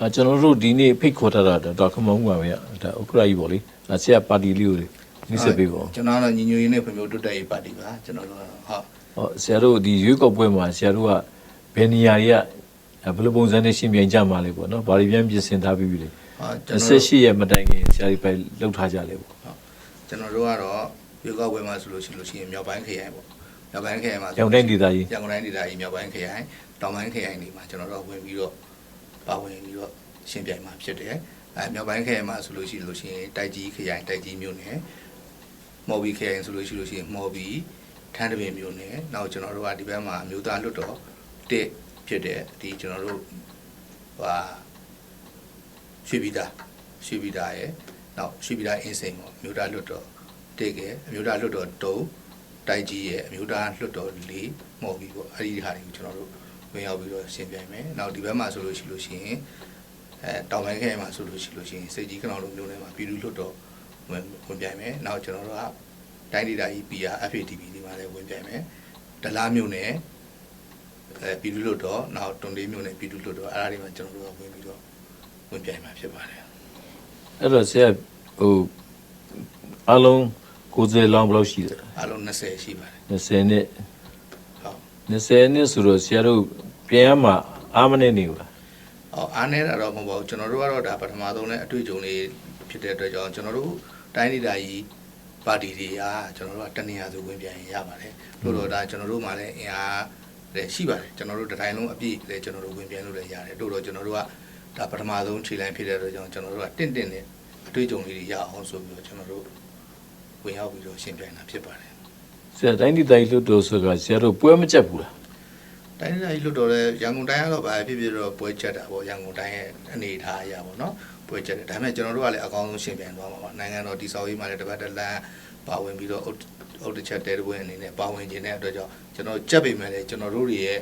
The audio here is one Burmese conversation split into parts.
အာကျွန်တော်တို့ဒီနေ့ဖိတ်ခေါ်ထားတာဒေါက်ခမောင်ပါပဲဒါဥက္ကရာကြီးပေါ့လေဒါဆရာပါတီလေးကိုနိစ္စပေးပါဦးကျွန်တော်ကတော့ညီညွတ်ရေးနဲ့ဖွံ့ဖြိုးတိုးတက်ရေးပါတီပါကျွန်တော်တို့ကတော့ဟုတ်ဟောဆရာတို့ဒီရွေးကောက်ပွဲမှာဆရာတို့ကဘယ်နေရာတွေကအဲဘယ်လိုပုံစံနဲ့ရှင်းပြကြမှာလဲပေါ့နော်ဘာတွေပြန်ပြင်ဆင်ထားပြီးပြီလဲဟုတ်ကျွန်တော်တို့18ရက်မတိုင်ခင်ဆရာတွေပဲလှုပ်ထားကြလဲပေါ့ကျွန်တော်တို့ကတော့ရွေးကောက်ပွဲမှာဆိုလို့ရှိလို့ရှိရင်မြောက်ပိုင်းခရိုင်ပေါ့မြောက်ပိုင်းခရိုင်မှာဆိုရောင်တိုင်းဒေသကြီးရန်ကုန်တိုင်းဒေသကြီးမြောက်ပိုင်းခရိုင်တောင်ပိုင်းခရိုင်တွေမှာကျွန်တော်တို့ဝင်ပြီးတော့ ပါဝင်ပြီးတော့ရှင်းပြိုင်မှာဖြစ်တယ်အဲမြောက်ပိုင်းခရိုင်မှာဆိုလို့ရှိလို့ရှိရင်တိုက်ကြီးခရိုင်တိုက်ကြီးမြို့နယ်မော်ဘီခရိုင်ဆိုလို့ရှိလို့ရှိရင်မော်ဘီထန်းတပင်မြို့နယ်နောက်ကျွန်တော်တို့ကဒီဘက်မှာအမျိုးသားလွတ်တော်တစ်ဖြစ်တဲ့ဒီကျွန်တော်တို့ဟာရွှေပြည်သားရွှေပြည်သားရဲ့နောက်ရွှေပြည်သားအင်းစိန်ပေါ့အမျိုးသားလွတ်တော်တစ်ကဲအမျိုးသားလွတ်တော်တုံးတိုက်ကြီးရဲ့အမျိုးသားလွှတ်တော်လေးမော်ပြီးပေါ့အဲ့ဒီဟာတွေကိုကျွန်တော်တို့ ဝင်ရောက်ပြီးတော့ရှင်းပြမယ်။နောက်ဒီဘက်မှာဆိုလို့ရှိလို့ရှိရင်အဲတောင်ပိုင်းခရိုင်မှာဆိုလို့ရှိလို့ရှိရင်စိတ်ကြီးကနောင်လိုမျိုးတွေမှာပြည်သူလွှတ်တော်ဝင်ဝင်ပြိုင်မယ်။နောက်ကျွန်တော်တို့ကတိုင်းဒေသကြီး PR FATP ဒီမှာလည်းဝင်ပြိုင်မယ်။ဒလားမျိုးနဲ့အဲပြည်သူလွှတ်တော်နောက်တွန်လေးမျိုးနဲ့ပြည်သူလွှတ်တော်အဲ့ဒါတွေမှာကျွန်တော်တို့ကဝင်ပြီးတော့ဝင်ပြိုင်မှာဖြစ်ပါတယ်အဲ့တော့ဆရာဟိုအလုံး90လောင်းဘယ်လောက်ရှိလဲ။အားလုံး20ရှိပါတယ်20နှစ်။ဟုတ် 20နှစ်ဆိုတော့ဆရာတို့ပြန်ရမှာအားမနေနေဘူးလားအော်အားနေတာတော့မဟုတ်ပါဘူးကျွန်တော်တို့ကတော့ဒါပထမဆုံးနဲ့အတွေ့အကြုံလေးဖြစ်တဲ့အတွက်ကြောင့်ကျွန်တော်တို့တိုင်းဒေသကြီးပါတီတွေကကျွန်တော်တို့ကတနေရာစုဝင်ပြန်ရင်ရပါတယ်လို့တော့ဒါကျွန်တော်တို့မှလည်းအင်အားလည်းရှိပါတယ်ကျွန်တော်တို့တစ်တိုင်းလုံးအပြည့်လည်းကျွန်တော်တို့ဝင်ပြန်လို့လည်းရတယ်လို့တော့ကျွန်တော်တို့ကဒါပထမဆုံးခြေလိုင်းဖြစ်တဲ့အတွက်ကြောင့်ကျွန်တော်တို့ကတင့်တင့်နဲ့အတွေ့အကြုံလေးတွေရအောင်ဆိုပြီးတော့ကျွန်တော်တို့ဝင်ရောက်ပြီးတော့ရှင်းပြနေတာဖြစ်ပါတယ် ဆရာတိုင်းဒေသကြီးလွတ်တော်ဆိုတာဆရာတို့ပွဲမကြက်ဘူးလားတိုင်းဒေသကြီးလွတ်တော်လဲရန်ကုန်တိုင်းကတော့ဗာဖြစ်ဖြစ်တော့ပွဲချက်တာပေါ့ရန်ကုန်တိုင်းရဲ့အနေအထားအရာပေါ့နော်ပွဲချက်တယ်ဒါပေမဲ့ကျွန်တော်တို့ကလည်းအကောင်းဆုံးရှင်းပြသွားမှာပါနိုင်ငံတော်တည်ဆောက်ရေးမှာလည်းတစ်ပတ်တစ်လမ်းပါဝင်ပြီးတော့အုတ်အုတ်တစ်ချက်တဲတပွဲအနေနဲ့ပါဝင်ခြင်းတဲ့အတွက်ကြောင့်ကျွန်တော်ကြက်ပေမဲ့လည်းကျွန်တော်တို့တွေရဲ့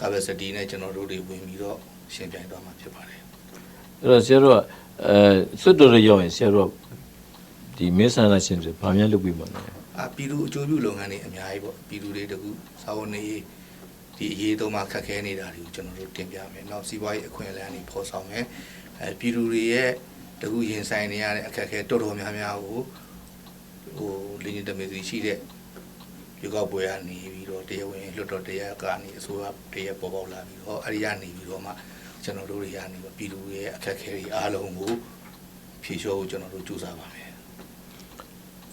capacity နဲ့ကျွန်တော်တို့တွေဝင်ပြီးတော့ရှင်းပြသွားမှာဖြစ်ပါတယ်အဲ့တော့ဆရာတို့ကအဲစွတ်တော်ရရောက်ရင်ဆရာတို့ကဒီမင်းဆန္ဒရှင်တွေဗာမြန်လုပ်ပြီးမှာလဲ အာပြည်သူအကျိုးပြုလုပ်ငန်းတွေအများကြီးပေါ့ပြည်သူတွေတကူစာဝန်နေရေးဒီအရေးသုံးမှာခက်ခဲနေတာတွေကိုကျွန်တော်တို့တင်ပြမယ်နောက်စီးပွားရေးအခွင့်အလမ်းတွေဖော်ဆောင်မယ်အဲပြည်သူတွေရဲ့တကူရင်ဆိုင်နေရတဲ့အခက်အခဲတော်တော်များများကိုဟိုလင်းနေတမေစီရှိတဲ့ရုပ်ောက်ပွဲကနေပြီးတော့တရားဝင်လွတ်တော်တရားကနေအစိုးရတရားပေါ်ပေါက်လာပြီးတော့အဲ့ဒီကနေပြီးတော့မှကျွန်တော်တို့တွေကနေပြီးပြည်သူတွေရဲ့အခက်အခဲတွေအားလုံးကိုဖြေလျှော့ဖို့ကျွန်တော်တို့ကြိုးစားပါမယ်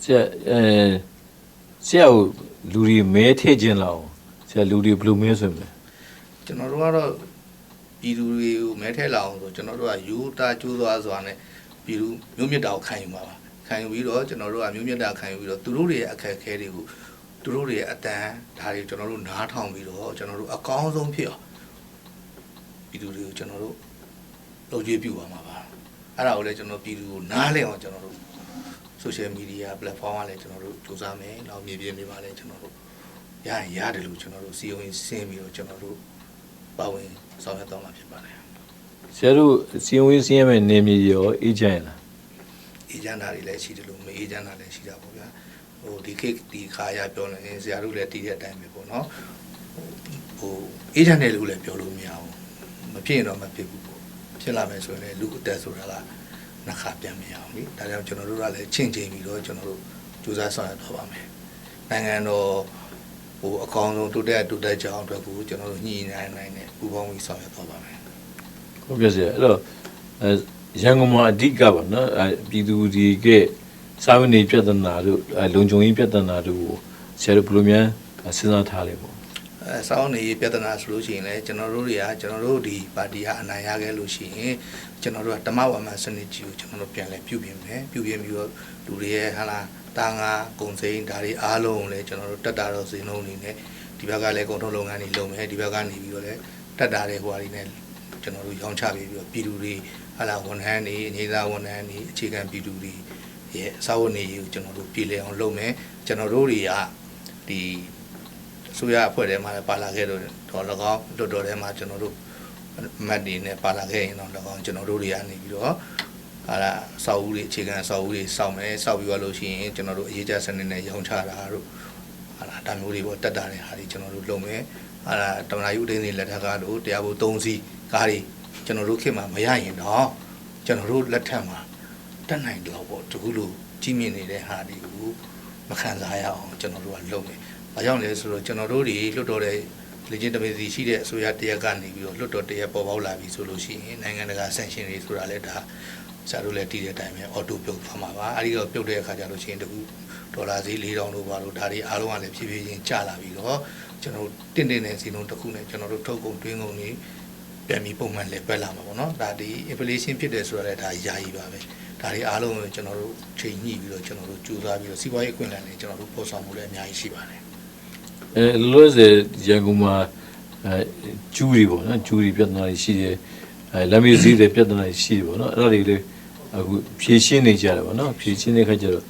ဆရာအဲ ဆရာကိုလူတွေမဲထည့်ခြင်းလောက်ဆရာလူတွေဘယ်လိုမဲဆိုမလဲကျွန်တော်တို့ကတော့ပြည်သူတွေကိုမဲထဲလာအောင်ဆိုကျွန်တော်တို့ကယူတာကျိုးသွားစွာနဲ့ပြည်သူမျိုးမြတ်တာကိုခံယူပါပါခံယူပြီးတော့ကျွန်တော်တို့ကမျိုးမြတ်တာခံယူပြီးတော့သူတို့တွေရဲ့အခက်အခဲတွေကိုသူတို့တွေရဲ့အတန်ဒါတွေကျွန်တော်တို့နားထောင်ပြီးတော့ကျွန်တော်တို့အကောင်းဆုံးဖြစ်အောင်ပြည်သူတွေကိုကျွန်တော်တို့လုပ်ကြည့်ပြပါမှာပါအဲ့ဒါကိုလည်းကျွန်တော်ပြည်သူကိုနားလည်အောင်ကျွန်တော်တို့ social media platform ကလည်းကျွန်တော်တို့စူးစမ်းမယ်နောက်မြေပြင်တွေမှာလည်းကျွန်တော်တို့ရရင်ရတယ်လို့ကျွန်တော်တို့စီယုံရင်ဆင်းပြီးတော့ကျွန်တော်တို့ပါဝင်ဆောင်ရွက်တော့မှာဖြစ်ပါတယ်ဆရာတို့စီရင်ဝေးစီရင်မဲ့နေမြေရောအေဂျင့်လား။အေဂျင့်တာတွေလည်းရှိတယ်လို့မအေဂျင့်တာလည်းရှိတာပေါ့ဗျာ။ဟိုဒီခေတ်ဒီခါရပြောနေရင်ဆရာတို့လည်းတည်တဲ့အတိုင်းပဲပေါ့နော်။ဟိုအေဂျင့်တယ်လို့လည်းပြောလို့မရဘူး။မဖြစ်ရင်တော့မဖြစ်ဘူးပေါ့။ဖြစ်လာမယ်ဆိုရင်လည်းလူအသက်ဆိုတာက နှစ်ခါပြန်မရအောင်လေ။ဒါကြောင့်ကျွန်တော်တို့ကလည်းချင့်ချိန်ပြီးတော့ကျွန်တော်တို့ကြိုးစားဆောင်ရွက်တော့ပါမယ်။နိုင်ငံတော်ဟိုအကောင်းဆုံးတိုးတက်တိုးတက်ကြအောင်အတွက်ကိုကျွန်တော်တို့ညှိနှိုင်းနိုင်နဲ့ပူးပေါင်းပြီးဆောင်ရွက်တော့ပါမယ်ဟုတ်ပြဆရာအဲ့တော့အဲရန်ကုန်မှာအဓိကပါနော်အဲပြည်သူတွေကစာဝန်နေပြဿနာတို့အဲလုံခြုံရေးပြဿနာတို့ကိုဆရာတို့ဘယ်လိုများစဉ်းစားထားလဲပေါ့အဲ စောင်းနေရေးပြဿနာဆိုလို့ရှိရင်လည်းကျွန်တော်တို့တွေကကျွန်တော်တို့ဒီပါတီကအနိုင်ရခဲ့လို့ရှိရင်ကျွန်တော်တို့ကတမဝမစနစ်ကြီးကိုကျွန်တော်တို့ပြန်လဲပြုပြင်မယ်ပြုပြင်ပြီးတော့လူတွေရဲ့ဟာလာတာငါကုံစိမ်းဒါတွေအားလုံးကိုလည်းကျွန်တော်တို့တက်တာတော့စင်းလုံးနေနဲ့ဒီဘက်ကလည်းကုန်ထုတ်လုပ်ငန်းတွေလုပ်မယ်ဒီဘက်ကနေပြီးတော့လည်းတက်တာတဲ့ဟိုဟာတွေနဲ့ကျွန်တော်တို့ရောင်းချပြီးပြီးတော့ပြည်သူတွေဟာလာဝန်ထမ်းတွေအနေသားဝန်ထမ်းတွေအခြေခံပြည်သူတွေရဲ့အစာဝတ်နေရေးကိုကျွန်တော်တို့ပြည်လဲအောင်လုပ်မယ်ကျွန်တော်တို့တွေကဒီ အစိုးရအဖွဲ့ထဲမှာလည်းပါလာခဲ့တော့တော့၎င်းတော်တော်ထဲမှာကျွန်တော်တို့မတ်တွေနဲ့ပါလာခဲ့ရင်တော့၎င်းကျွန်တော်တို့တွေကနေပြီးတော့ဟာလာစောက်ဦးတွေအခြေခံစောက်ဦးတွေစောက်မယ်စောက်ပြီးတော့လို့ရှိရင်ကျွန်တော်တို့အရေးကြစနစ်နဲ့ရောင်းချတာတို့ဟာလာဒါမျိုးတွေပေါ့တက်တာတဲ့ဟာတွေကျွန်တော်တို့လုပ်မယ်ဟာလာတမနာယူဒင်းတွေလက်ထက်ကလို့တရားဖို့၃စီးကားတွေကျွန်တော်တို့ခေတ်မှာမရရင်တော့ကျွန်တော်တို့လက်ထက်မှာတက်နိုင်တော့ပေါ့တကူလို့ကြီးမြင့်နေတဲ့ဟာတွေကိုမခံစားရအောင်ကျွန်တော်တို့ကလုပ်မယ်။ ဘာကြောင့်လဲဆိုတော့ကျွန်တော်တို့တွေလွတ်တော်တဲ့လေဂျင်တမစီရှိတဲ့အစိုးရတရက်ကနေပြီးတော့လွတ်တော်တရက်ပေါ်ပေါက်လာပြီဆိုလို့ရှိရင်နိုင်ငံတကာဆန့်ရှင်တွေဆိုတာလည်းဒါဆရာတို့လည်းတည်တဲ့အတိုင်းပဲအော်တိုပြုတ်သွားမှာပါအဲဒီတော့ပြုတ်တဲ့အခါကျလို့ရှိရင်တကူဒေါ်လာဈေး၄000လို့ပါလို့ဒါတွေအားလုံးကလည်းဖြည်းဖြည်းချင်းကျလာပြီးတော့ကျွန်တော်တို့တင့်တင့်တဲ့စီလုံးတစ်ခုနဲ့ကျွန်တော်တို့ထုတ်ကုန်တွင်းကုန်တွေပြန်ပြီးပုံမှန်လည်းပက်လာမှာပေါ့နော်ဒါဒီ inflation ဖြစ်တယ်ဆိုတာလည်းဒါယာယီပါပဲဒါတွေအားလုံးကိုကျွန်တော်တို့ချိန်ညှိပြီးတော့ကျွန်တော်တို့ကြိုးစားပြီးတော့စီးပွားရေးအခွင့်အလမ်းတွေကျွန်တော်တို့ပေါ်ဆောင်မှုလည်းအများကြီးရှိပါတယ် အဲလောဆယ်ရန်ကုန်မှာအဲကျူးတွေပေါ့နော်ကျူးတွေပြဿနာတွေရှိတယ်အဲလမ်းမစည်းတွေပြဿနာတွေရှိတယ်ပေါ့နော်အဲ့ဒါတွေလေအခုဖြည့်ရှင်းနေကြတယ်ပေါ့နော်ဖြည့်ရှင်းတဲ့ခါကျတော့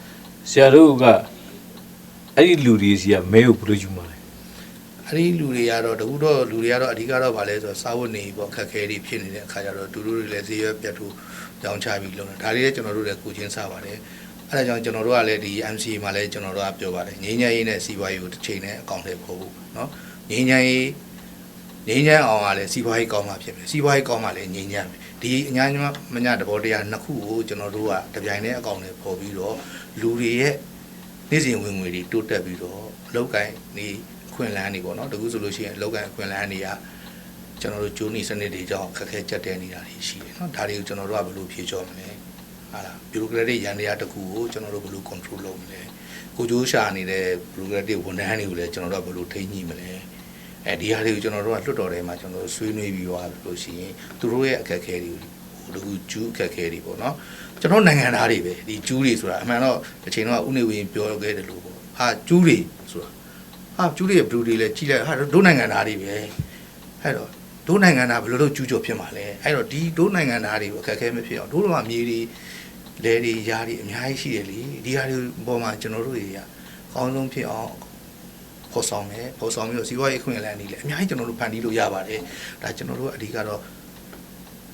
ဆရာတို့ကအဲ့ဒီလူတွေစီကမဲကိုဘယ်လိုယူမှာလဲအဲ့ဒီလူတွေကတော့တကူတော့လူတွေကတော့အဓိကတော့ဗာလဲဆိုတော့စာဝတ်နေပေါ့ခက်ခဲတွေဖြစ်နေတဲ့အခါကျတော့သူတို့တွေလည်းဈေးရွက်ပြတ်ထိုးကြောင်းချပြီးလုပ်နေတာဒါတွေလည်းကျွန်တော်တို့လည်းကိုချင်းစားပါတယ် အဲ့ဒါကြောင့်ကျွန်တော်တို့ကလည်းဒီ MC မှာလည်းကျွန်တော်တို့ကပြောပါတယ်ငင်းညရေးနဲ့စီးပွားရေးကိုတစ်ချိန်နဲ့အကောင့်ထဲပို့ဖို့เนาะငင်းညရေးငင်းညအောင်ကလည်းစီးပွားရေးကောင်းမှဖြစ်မယ်စီးပွားရေးကောင်းမှလည်းငင်းညမယ်ဒီအညာညမညတဘောတရားနှစ်ခုကိုကျွန်တော်တို့ကတပြိုင်တည်းအကောင့်ထဲပို့ပြီးတော့လူတွေရဲ့နေ့စဉ်ဝင်ငွေတွေတိုးတက်ပြီးတော့အလောက်ကိုင်းနေခွင့်လန်းနေပေါ့နော်တကူဆိုလို့ရှိရင်အလောက်ကိုင်းခွင့်လန်းတွေကကျွန်တော်တို့ဂျိုးနီစနစ်တွေကြောင့်ခက်ခဲကြက်တဲနေတာတွေရှိတယ်နော်ဒါတွေကိုကျွန်တော်တို့ကဘယ်လိုဖြေချော်မလဲ ဟာလားဘီရိုကရက်တစ်ရန်တရားတစ်ခုကိုကျွန်တော်တို့ဘယ်လို control လုပ်မလဲကိုကျိုးရှာနေတဲ့ဘီရိုကရက်တစ်ဝန်ထမ်းတွေကိုလည်းကျွန်တော်တို့ကဘယ်လိုထိန်းညှိမလဲအဲဒီဟာတွေကိုကျွန်တော်တို့ကလွတ်တော်ထဲမှာကျွန်တော်တို့ဆွေးနွေးပြီးသွားလို့ရှိရင်သူတို့ရဲ့အခက်အခဲတွေကိုတကူကျူးအခက်အခဲတွေပေါ့နော်ကျွန်တော်နိုင်ငံသားတွေပဲဒီကျူးတွေဆိုတာအမှန်တော့တစ်ချိန်တော့ဥနေဝင်ပြောခဲ့တယ်လို့ပေါ့ဟာကျူးတွေဆိုတာဟာကျူးတွေဘယ်လိုတွေလဲကြည့်လိုက်ဟာတို့နိုင်ငံသားတွေပဲအဲ့တော့ဒိုးနိုင်ငံသားဘယ်လိုလုပ်ကျူးကျော်ဖြစ်မှာလဲအဲ့တော့ဒီဒိုးနိုင်ငံသားတွေကိုအခက်အခဲမဖြစ်အောင်ဒိုးတော်မှာမြေတွေ လဲတွေယားတွေအများကြီးရှိတယ်လေဒီဟာတွေပေါ်မှာကျွန်တော်တို့တွေကကောင်းဆုံးဖြစ်အောင်ဖော်ဆောင်မယ်ဖော်ဆောင်ပြီးတော့စီးပွားရေးအခွင့်အလမ်းတွေလည်းအများကြီးကျွန်တော်တို့ဖန်တီးလို့ရပါတယ်ဒါကျွန်တော်တို့အဓိကတော့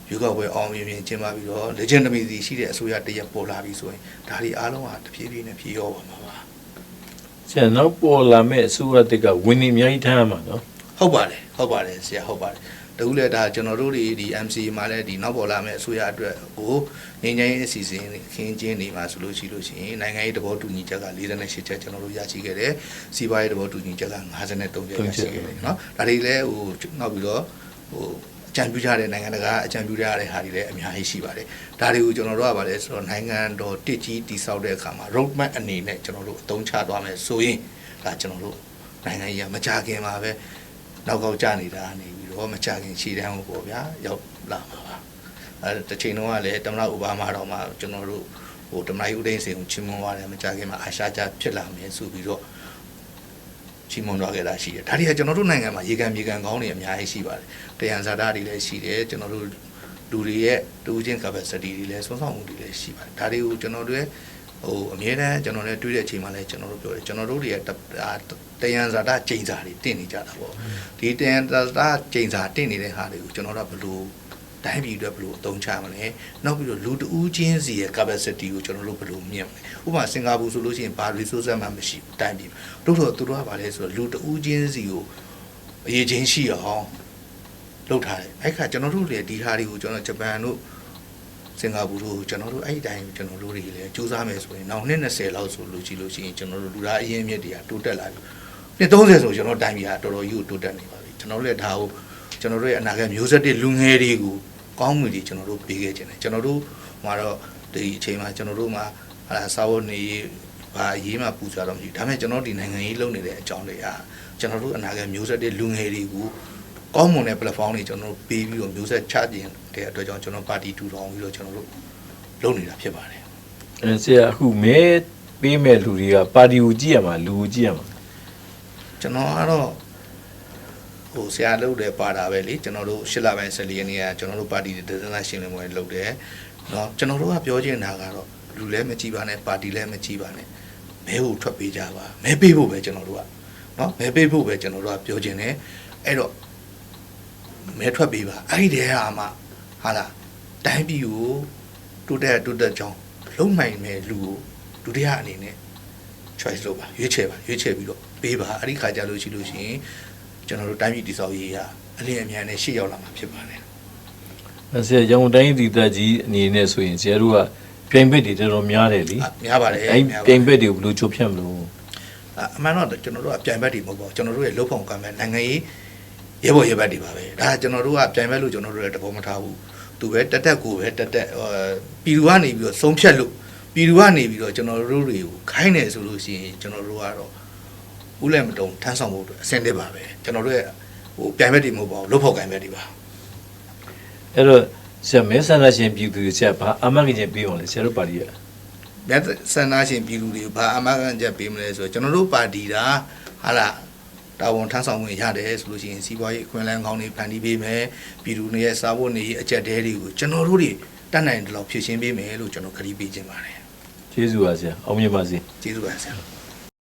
ယူကပွဲအောင်မြင်မြင်ကျင်းပပြီးတော့ legitimacy ရှိတဲ့အစိုးရတရက်ပေါ်လာပြီဆိုရင်ဒါတွေအားလုံးဟာတဖြည်းဖြည်းနဲ့ဖြည့်ရောပါမှာပါဆရာနောက်ပေါ်လာမဲ့အစိုးရတက်ကဝင်နေအများကြီးထားရမှာနော်ဟုတ်ပါတယ်ဟုတ်ပါတယ်ဆရာဟုတ်ပါတယ် တကူလည်းဒါကျွန်တော်တို့တွေဒီ MC မှာလည်းဒီနောက်ပေါ်လာမဲ့အစိုးရအတွက်ကိုငင်းငင်းရေးအစီအစဉ်ခင်းကျင်းနေမှာဆိုလို့ရှိလို့ရှိရင်နိုင်ငံရေးသဘောတူညီချက်က48ချက်ကျွန်တော်တို့ရရှိခဲ့တယ်စီးပွားရေးသဘောတူညီချက်က53ချက်ရရှိခဲ့တယ်เนาะဒါတွေလည်းဟိုနောက်ပြီးတော့ဟိုအကြံပြုကြတဲ့နိုင်ငံတကာအကြံပြုကြတဲ့ဟာတွေလည်းအများကြီးရှိပါတယ်ဒါတွေကိုကျွန်တော်တို့ကဗာလဲဆိုတော့နိုင်ငံတော်တစ်ကြီးတည်ဆောက်တဲ့အခါမှာ road map အနေနဲ့ကျွန်တော်တို့အသုံးချသွားမယ်ဆိုရင်ဒါကျွန်တော်တို့နိုင်ငံကြီးကမကြခင်မှာပဲ နောက်ကောက်ကြနေတာနေ ပြီးတော့မကြခင်ခြေတန်းကိုပေါ့ဗျာရောက်လာမှာပါအဲတစ်ချိန်တော့ကလည်းတမနာအိုဘားမားတော့မှကျွန်တော်တို့ဟိုတမနာယူဒိန်းစင်ကိုချီးမွမ်းသွားတယ်မကြခင်မှာအာရှကြဖြစ်လာမယ်ဆိုပြီးတော့ချီးမွမ်းသွားခဲ့တာရှိတယ်ဒါတွေကကျွန်တော်တို့နိုင်ငံမှာရေကန်မြေကန်ကောင်းတွေအများကြီးရှိပါတယ်တယံဇာတာတွေလည်းရှိတယ်ကျွန်တော်တို့လူတွေရဲ့တူးချင်း capacity တွေလည်းစွမ်းဆောင်မှုတွေလည်းရှိပါတယ်ဒါတွေကိုကျွန်တော်တို့ရဲ့ ဟိုအမြဲတမ်းကျွန်တော်လည်းတွေ့တဲ့အချိန်မှာလည်းကျွန်တော်တို့ပြောတယ်ကျွန်တော်တို့တွေရဲ့တယံဇာတာချိန်စာတွေတင်နေကြတာပေါ့ဒီတယံဇာတာချိန်စာတင်နေတဲ့ဟာတွေကိုကျွန်တော်တို့ကဘယ်လိုတိုင်းပြည်အတွက်ဘယ်လိုအသုံးချမလဲနောက်ပြီးတော့လူတဦးချင်းစီရဲ့ capacity ကိုကျွန်တော်တို့ဘယ်လိုမြင့်မလဲဥပမာစင်ကာပူဆိုလို့ရှိရင်ဘာ resource မှမရှိဘူးတိုင်းပြည်တို့တော့သူတို့ကဘာလဲဆိုတော့လူတဦးချင်းစီကိုအရေးချင်းရှိအောင်လုပ်ထားတယ်အဲ့ခါကျွန်တော်တို့လည်းဒီဟာတွေကိုကျွန်တော်ဂျပန်တို့ စင်ကာပူတို့ကျွန်တော်တို့အဲ့ဒီတိုင်းကျွန်တော်တို့တွေလည်းစူးစမ်းမယ်ဆိုရင်နောက်နှစ်20လောက်ဆိုလို့ကြည့်လို့ရှိရင်ကျွန်တော်တို့လူသားအရင်းမြစ်တွေကတိုးတက်လာပြီနှစ်30ဆိုကျွန်တော်တိုင်းပြည်ကတော်တော်ကြီးကိုတိုးတက်နေပါပြီကျွန်တော်တို့လည်းဒါကိုကျွန်တော်တို့ရဲ့အနာဂတ်မျိုးဆက်တွေလူငယ်တွေကိုကောင်းမှုတွေကျွန်တော်တို့ပေးခဲ့ခြင်းတယ်ကျွန်တော်တို့မှာတော့ဒီအချိန်မှာကျွန်တော်တို့မှာဟာစာဝတ်နေဘာရေးမှပူဇော်တော့မရှိဘူးဒါပေမဲ့ကျွန်တော်ဒီနိုင်ငံရေးလုပ်နေတဲ့အကြောင်းတွေကကျွန်တော်တို့အနာဂတ်မျိုးဆက်တွေလူငယ်တွေကို ကောင်းမွန်တဲ့ platform တွေကျွန်တော်တို့ပေးပြီးတော့မျိုးဆက်ချခြင်းတဲ့အတွက်ကြောင့်ကျွန်တော်ပါတီထူထောင်ပြီးတော့ကျွန်တော်တို့လုပ်နေတာဖြစ်ပါတယ် အဲဆရာအခုမဲပေးမဲ့လူတွေကပါတီကိုကြည့်ရမှာလူကိုကြည့်ရမှာ ကျွန်တော်ကတော့ဟိုဆရာလုပ်တယ်ပါတာပဲလေကျွန်တော်တို့ရှစ်လပိုင်း14ရက်နေ့ကကျွန်တော်တို့ပါတီဒေသနာရှင်းလင်းပွဲလုပ်တယ်เนาะကျွန်တော်တို့ကပြောချင်တာကတော့လူလည်းမကြည့်ပါနဲ့ပါတီလည်းမကြည့်ပါနဲ့မဲကိုထွက်ပေးကြပါမဲပေးဖို့ပဲကျွန်တော်တို့ကเนาะမဲပေးဖို့ပဲကျွန်တော်တို့ကပြောချင်တယ်အဲ့တော့ မဲထွက်ပေးပါအဲ့ဒီတည်းဟာမှဟာလားတိုင်းပြည်ကိုတိုးတက်တိုးတက်ကြောင်းလုံနိုင်မဲ့လူကိုဒုတိယအနေနဲ့ choice လုပ်ပါရွေးချယ်ပါရွေးချယ်ပြီးတော့ပေးပါအဲ့ဒီခါကြလို့ရှိလို့ရှိရင်ကျွန်တော်တို့တိုင်းပြည်တည်ဆောက်ရေးကအလင်းအမြန်နဲ့ရှေ့ရောက်လာမှာဖြစ်ပါတယ်ဆရာရန်ကုန်တိုင်းဒေသကြီးအနေနဲ့ဆိုရင်ဆရာတို့ကပြိုင်ဘက်တွေတော်တော်များတယ်လीအများပါတယ်အဲများပါပြိုင်ဘက်တွေကိုဘယ်လိုချုပ်ဖြတ်မလို့အအမှန်တော့ကျွန်တော်တို့ကပြိုင်ဘက်တွေမဟုတ်ပါဘူးကျွန်တော်တို့ရဲ့လုတ်ဖောင်ကံမဲ့နိုင်ငံရေး ရဲဘော်ရဲဘက်တွေပါပဲဒါကကျွန်တော်တို့ကပြိုင်ဘက်လို့ကျွန်တော်တို့လည်းတဘောမထားဘူးသူပဲတက်တက်ကိုပဲတက်တက်ဟိုပြည်သူကနေပြီးတော့ဆုံးဖြတ်လို့ပြည်သူကနေပြီးတော့ကျွန်တော်တို့တွေကိုခိုင်းတယ်ဆိုလို့ရှိရင်ကျွန်တော်တို့ကတော့ဦးလည်းမတုံထမ်းဆောင်ဖို့အတွက်အဆင်သင့်ပါပဲကျွန်တော်တို့ရဲ့ဟိုပြိုင်ဘက်တွေမဟုတ်ပါဘူးလုတ်ဖောင်ကံဘက်တွေပါအဲ့တော့ဆရာမဲဆန္ဒရှင်ပြည်သူတွေဆရာဘာအမှန်ကြီးချင်းပြီးအောင်လဲဆရာတို့ပါတီကမြတ်ဆန္ဒရှင်ပြည်သူတွေဘာအမှန်ကန်ချက်ပေးမလဲဆိုတော့ကျွန်တော်တို့ပါတီတာဟာလာ တာဝန်ထမ်းဆောင်ဝင်ရတယ်ဆိုလို့ရှိရင်စီးပွားရေးအခွင့်အလမ်းကောင်းတွေဖန်တီးပေးမယ်ပြည်သူတွေရဲ့စားဖို့နေရေးအကြက်တဲတွေကိုကျွန်တော်တို့တွေတတ်နိုင်တယ်လို့ဖြည့်ရှင်းပေးမယ်လို့ကျွန်တော်ခရီးပေးခြင်းပါတယ်ကျေးဇူးပါဆရာအောင်မြင်ပါစေကျေးဇူးပါဆရာ